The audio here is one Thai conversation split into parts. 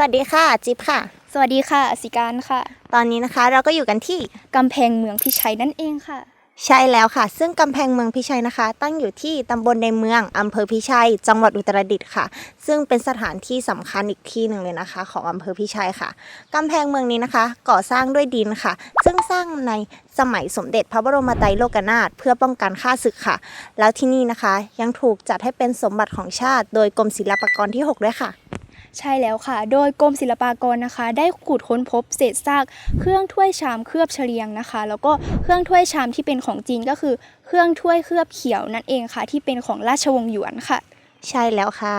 วัสดีค่ะ จิ๊บค่ะ สวัสดีค่ะสิการค่ะ ตอนนี้นะคะเราก็อยู่กันที่กำแพงเมืองพิชัยนั่นเองค่ะ ใช่แล้วค่ะ ซึ่งกำแพงเมืองพิชัยนะคะ ตั้งอยู่ที่ตำบลในเมืองอำเภอพิชัย จังหวัดอุตรดิตถ์ค่ะ ซึ่งเป็นสถานที่สำคัญอีกที่หนึ่งเลยนะคะ ของอำเภอพิชัยค่ะกำแพงเมืองนี้นะคะ ก่อสร้างด้วยดินค่ะ ซึ่งสร้างในสมัยสมเด็จพระบรมไตรโลกนาถเพื่อป้องกันข้าศึกค่ะ แล้วที่นี่นะคะยังถูกจัดให้เป็นสมบัติของชาติ โดยกรมศิลปากรที่ 6 ด้วยค่ะ ใช่แล้วค่ะ โดยกรมศิลปากรนะคะ ได้ขุดค้นพบเศษซากเครื่องถ้วยชามเคลือบเฉลียงนะคะ แล้วก็เครื่องถ้วยชามที่เป็นของจีนก็คือ เครื่องถ้วยเคลือบเขียวนั่นเองค่ะ ที่เป็นของราชวงศ์หยวนค่ะ ใช่แล้วค่ะ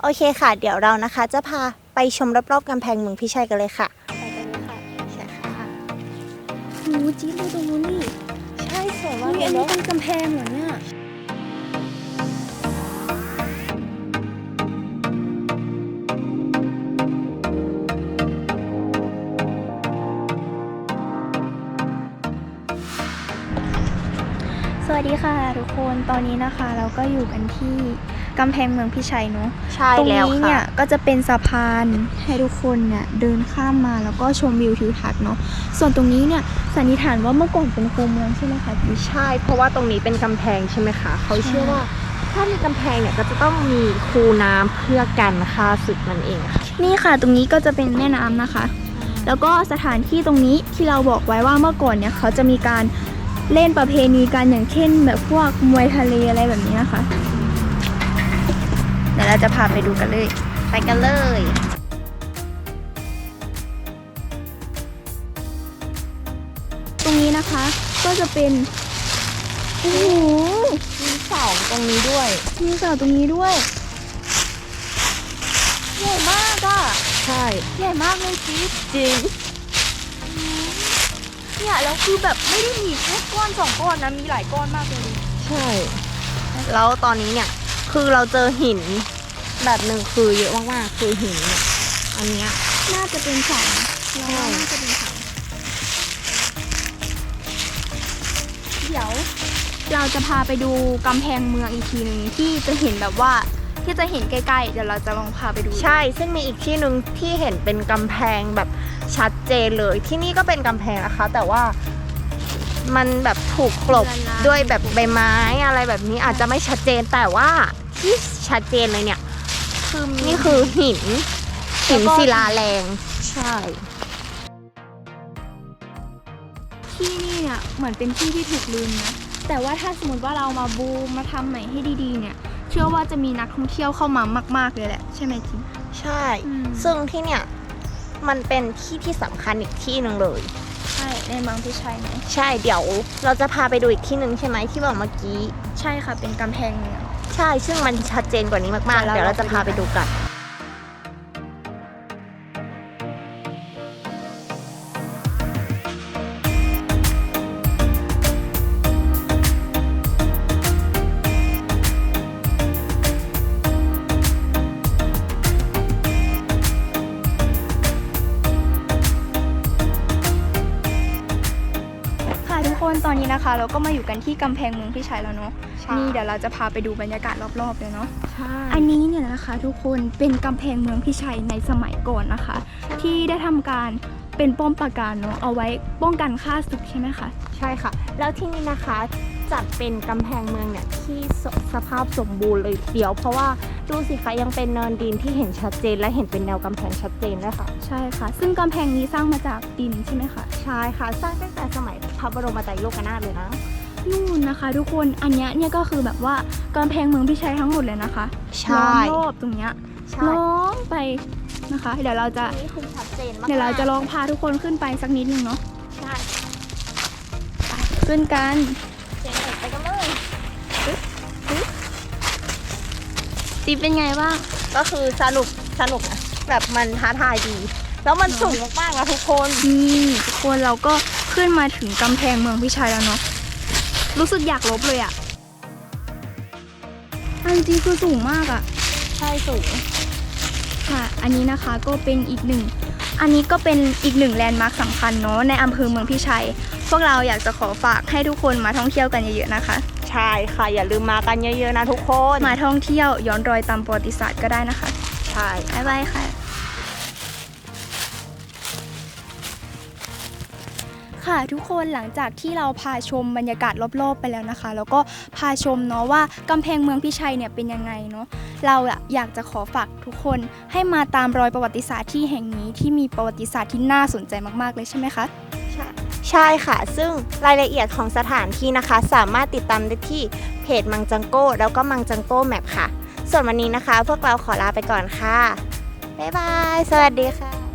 โอเคค่ะ เดี๋ยวเรานะคะ จะพาไปชมรอบๆกำแพงเมืองพิชัยกันเลยค่ะไปกันเลยค่ะใช่ค่ะโอ้จีนดูตรงนู้นนี่ใช่สวยอุ้มากยเลอัยนนี้เนาะเป็นกำแพงเหรอเนี่ย วัสดีค่ะทุกคนตอนนี้นะคะเราก็อยู่กันที่กำแพงเมืองพิชัยเนาะใช่ตรงแล้วนี้ค่ะเนี่ยก็จะเป็นสะพานให้ทุกคนเนี่ยเดินข้ามมาแล้วก็ชมวิวทิวทัศน์เนาะส่วนตรงนี้เนี่ยสันนิษฐานว่าเมื่อก่อนเป็นคูเมืองใช่ไหมคะพี่ ใช่ เพราะว่าตรงนี้เป็นกำแพงใช่ไหมคะ เขาเชื่อว่า ถ้ามีกำแพงเนี่ยก็จะต้องมีคูน้ำเพื่อกันค่าศึกนั่นเองค่ะ นี่ค่ะตรงนี้ก็จะเป็นแม่น้ำนะคะ แล้วก็สถานที่ตรงนี้ที่เราบอกไว้ว่าเมื่อก่อนเนี่ยเขาจะมีการ เล่นประเพณีกันอย่างเช่น แบบพวกมวยทะเลอะไรแบบนี้นะคะเดี๋ยวเราจะพาไปดูกันเลย ไปกันเลยตรงนี้นะคะ ก็จะเป็นโอ้โหมีเสาตรงนี้ด้วย มีเสาตรงนี้ด้วยใหญ่มากอะใช่ใหญ่มากเลยจิ๊บจริง เนี่ยแล้วคือแบบไม่ได้มีแค่ก้อนสองก้อนนะมีหลายก้อนมากเลย ใช่ แล้วตอนนี้เนี่ยคือเราเจอหินแบบหนึ่งคือเยอะมากๆคือหินเนี่ยอันเนี้ยน่าจะเป็นสองเราว่าใช่น่าจะเป็นสองเดี๋ยวเราจะพาไปดูกำแพงเมืองอีกทีหนึ่งที่จะเห็นแบบว่าที่จะเห็นใกล้ๆเดี๋ยวเราจะลองพาไปดู ใช่ ซึ่งมีอีกที่หนึ่งที่เห็นเป็นกำแพงแบบ ชัดเจนเลยที่นี่ก็เป็นกำแพงนะคะ แต่ว่ามันแบบถูกกลบด้วยแบบใบไม้อะไรแบบนี้อาจจะไม่ชัดเจนแต่ว่าที่ชัดเจนเลยเนี่ย คือมีนี่คือหินหินแล้วก็ศิลาแรงใช่ ที่นี่เนี่ยเหมือนเป็นที่ที่ถูกลืมนะแต่ว่าถ้าสมมติว่าเรามาบูมมาทำใหม่ให้ดีๆเนี่ย เชื่อว่าจะมีนักท่องเที่ยวเข้ามามาก ๆเลยแหละ ใช่ไหมจิมใช่อืมซึ่งที่เนี่ย มันเป็นที่ที่สำคัญอีกที่หนึ่งเลย ใช่ ในเมืองพิชัยเนี่ยใช่เดี๋ยวเราจะพาไปดูอีกที่หนึ่งใช่ไหมที่บอกเมื่อกี้ ใช่ค่ะเป็นกำแพงเมือง ใช่ซึ่งมันชัดเจนกว่านี้มากๆ เดี๋เดี๋ยยววเราเราจะพาไปดูกันค่ นตอนนี้นะคะ เราก็มาอยู่กันที่กำแพงเมืองพิชัยแล้วเนาะใช่ นี่เดี๋ยวเราจะพาไปดูบรรยากาศรอบๆเลยเนาะใช่อันนี้เนี่ยนะคะทุกคนเป็นกำแพงเมืองพิชัยในสมัยก่อนนะคะ ที่ได้ทำการเป็นป้อมปราการเนาะเอาไว้ป้องกันฆ่าศึกใช่ไหมคะ ใช่ค่ะ แล้วที่นี่นะคะ จัดเป็นกำแพงเมืองเนี่ยที่สสภาพสมบูรณ์เลยเดียว เพราะว่าดูสิคะยังเป็นเนินดินที่เห็นชัดเจน และเห็นเป็นแนวกำแพงชัดเจนด้วยค่ะ ใช่ค่ะ ซึ่งกำแพงนี้สร้างมาจากดินใช่ไหมคะใช่ค่ะ สร้างตั้งแต่สมัยพระบรมไตรโลกนาถเลยนะนู่นนะคะ ทุกคนอันเนี้ยเนี่ยก็คือแบบว่ากำแพงเมืองพิชัยทั้งหมดเลยนะคะใช่ ล้อมรอบตรงเนี้ยใช่ล้อมไปนะคะ เดี๋ยวเราจะนี่คือชัดเจนมากๆเดี๋ยวเราจะลองพาทุกคนขึ้นไปสักนิดนึงเนาะใช่ ขึ้นกัน ตีเป็นไงบ้าง ก็คือสนุกสนุกนะแบบมันท้าทายดี แล้วมันสูงมากๆนะทุกคน นี่ทุกคนเราก็ขึ้นมาถึงกำแพงเมืองพิชัยแล้วเนาะ รู้สึกอยากลบเลยอะอันจริงๆคือสูงมากอะใช่สูง ค่ะ อันนี้นะคะก็เป็นอีกหนึ่ง อันนี้ก็เป็นอีกหนึ่งแลนด์มาร์คสำคัญเนาะในอำเภอเมืองพิชัย พวกเราอยากจะขอฝากให้ทุกคนมาท่องเที่ยวกันเยอะๆนะคะ ใช่ค่ะ อย่าลืมมากันเยอะๆนะทุกคน มาท่องเที่ยวย้อนรอยตามประวัติศาสตร์ก็ได้นะคะ ใช่บ๊ายบายค่ะ ค่ะทุกคนหลังจากที่เราพาชมบรรยากาศรอบๆไปแล้วนะคะ แล้วก็พาชมเนาะว่ากำแพงเมืองพิชัยเนี่ยเป็นยังไงเนาะเราอยากจะขอฝากทุกคนให้มาตามรอยประวัติศาสตร์ที่แห่งนี้ที่มีประวัติศาสตร์ที่น่าสนใจมากๆเลยใช่ไหมคะ ใช่ค่ะ ซึ่งรายละเอียดของสถานที่นะคะ สามารถติดตามได้ที่เพจมังจังโก้แล้วก็มังจังโก้แมปค่ะ ส่วนวันนี้นะคะ พวกเราขอลาไปก่อนค่ะ บ๊ายบาย สวัสดีค่ะ